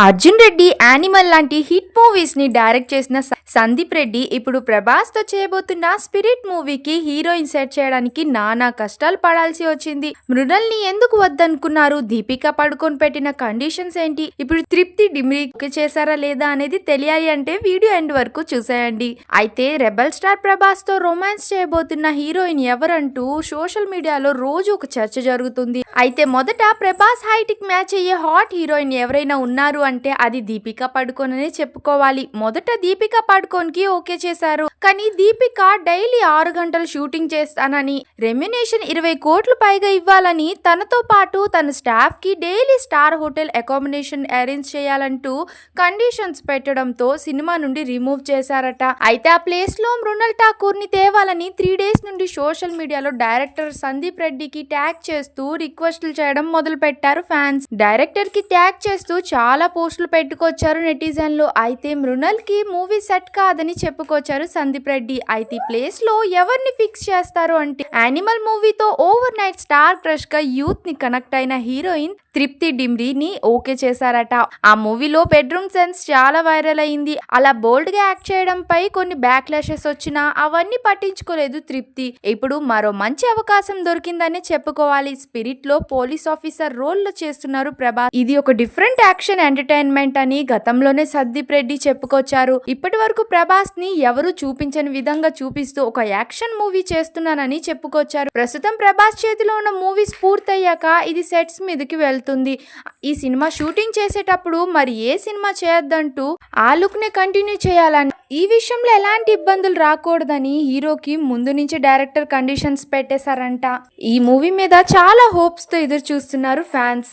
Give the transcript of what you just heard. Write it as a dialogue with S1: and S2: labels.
S1: Arjun Reddy animal లాంటి hit మూవీస్ని direct చేసిన స- సందీప్ రెడ్డి ఇప్పుడు ప్రభాస్తో చేయబోతున్న స్పిరిట్ మూవీకి హీరోయిన్ సెట్ చేయడానికి నానా కష్టాలు పడాల్సి వచ్చింది. మృణల్ని ఎందుకు వద్దనుకున్నారు? దీపిక పడుకొని పెట్టిన కండిషన్స్ ఏంటి? ఇప్పుడు తృప్తి డిమ్రీ చేశారా లేదా అనేది తెలియాలి అంటే వీడియో ఎండ్ వరకు చూసేయండి. అయితే రెబల్ స్టార్ ప్రభాస్తో రొమాన్స్ చేయబోతున్న హీరోయిన్ ఎవరంటూ సోషల్ మీడియాలో రోజు ఒక చర్చ జరుగుతుంది. అయితే మొదట ప్రభాస్ హైటిక్ మ్యాచ్ అయ్యే హాట్ హీరోయిన్ ఎవరైనా ఉన్నారు అంటే అది దీపిక పడుకోననే చెప్పుకోవాలి. మొదట దీపిక పడుకోన్ మాట్లాడుకోనికి ఓకే చేశారు. కానీ దీపిక డైలీ ఆరు గంటలు షూటింగ్ చేస్తానని రెమ్యునేషన్ ఇరవై కోట్లు పైగా ఇవ్వాలని తనతో పాటు తన స్టాఫ్కి daily star hotel accommodation arrange చేయాలంటూ కండిషన్స్ పెట్టడంతో సినిమా నుండి రిమూవ్ చేశారట. అయితే ఆ ప్లేస్లో మృణల్ ఠాకూర్ని తేవాలని త్రీ డేస్ నుండి సోషల్ మీడియాలో డైరెక్టర్ సందీప్ రెడ్డికి ట్యాగ్ చేస్తూ రిక్వెస్ట్లు చేయడం మొదలు పెట్టారు ఫ్యాన్స్. డైరెక్టర్కి ట్యాగ్ చేస్తూ చాలా పోస్టులు పెట్టుకొచ్చారు నెటిజన్లు. అయితే మృణల్కి మూవీ సెట్ కాదని చెప్పుకొచ్చారు సందీప్ రెడ్డి. అయితే ప్లేస్లో ఎవరిని ఫిక్స్ చేస్తారు అంటే యానిమల్ మూవీతో ఓవర్ నైట్ స్టార్ క్రష్గా యూత్ని కనెక్ట్ అయిన హీరోయిన్ తృప్తి డిమ్రీని ఓకే చేశారట. ఆ మూవీలో బెడ్రూమ్ సెన్స్ చాలా వైరల్ అయింది. అలా బోల్డ్గా యాక్ట్ చేయడంపై కొన్ని బ్యాక్ లాషెస్ వచ్చినా అవన్నీ పట్టించుకోలేదు తృప్తి. ఇప్పుడు మరో మంచి అవకాశం దొరికిందనే చెప్పుకోవాలి. స్పిరిట్లో పోలీస్ ఆఫీసర్ రోల్లో చేస్తున్నారు ప్రభాస్. ఇది ఒక డిఫరెంట్ యాక్షన్ ఎంటర్టైన్మెంట్ అని గతంలోనే సద్దీప్ రెడ్డి చెప్పుకొచ్చారు. ఇప్పటి వరకు ప్రభాస్ని ఎవరు చూపించని విధంగా చూపిస్తూ ఒక యాక్షన్ మూవీ చేస్తున్నానని చెప్పుకొచ్చారు. ప్రస్తుతం ప్రభాస్ చేతిలో ఉన్న మూవీస్ పూర్తయ్యాక ఇది సెట్స్ మీదకి వెళ్తుంది. ఈ సినిమా షూటింగ్ చేసేటప్పుడు మరి ఏ సినిమా చేయొద్దంటూ ఆ లుక్ని కంటిన్యూ చేయాలని. ఈ విషయంలో ఎలాంటి ఇబ్బందులు రాకూడదని హీరోకి ముందు నుంచి డైరెక్టర్ కండిషన్స్ పెట్టేశారంట. ఈ మూవీ మీద చాలా హోప్స్తో ఎదురు చూస్తున్నారు ఫ్యాన్స్.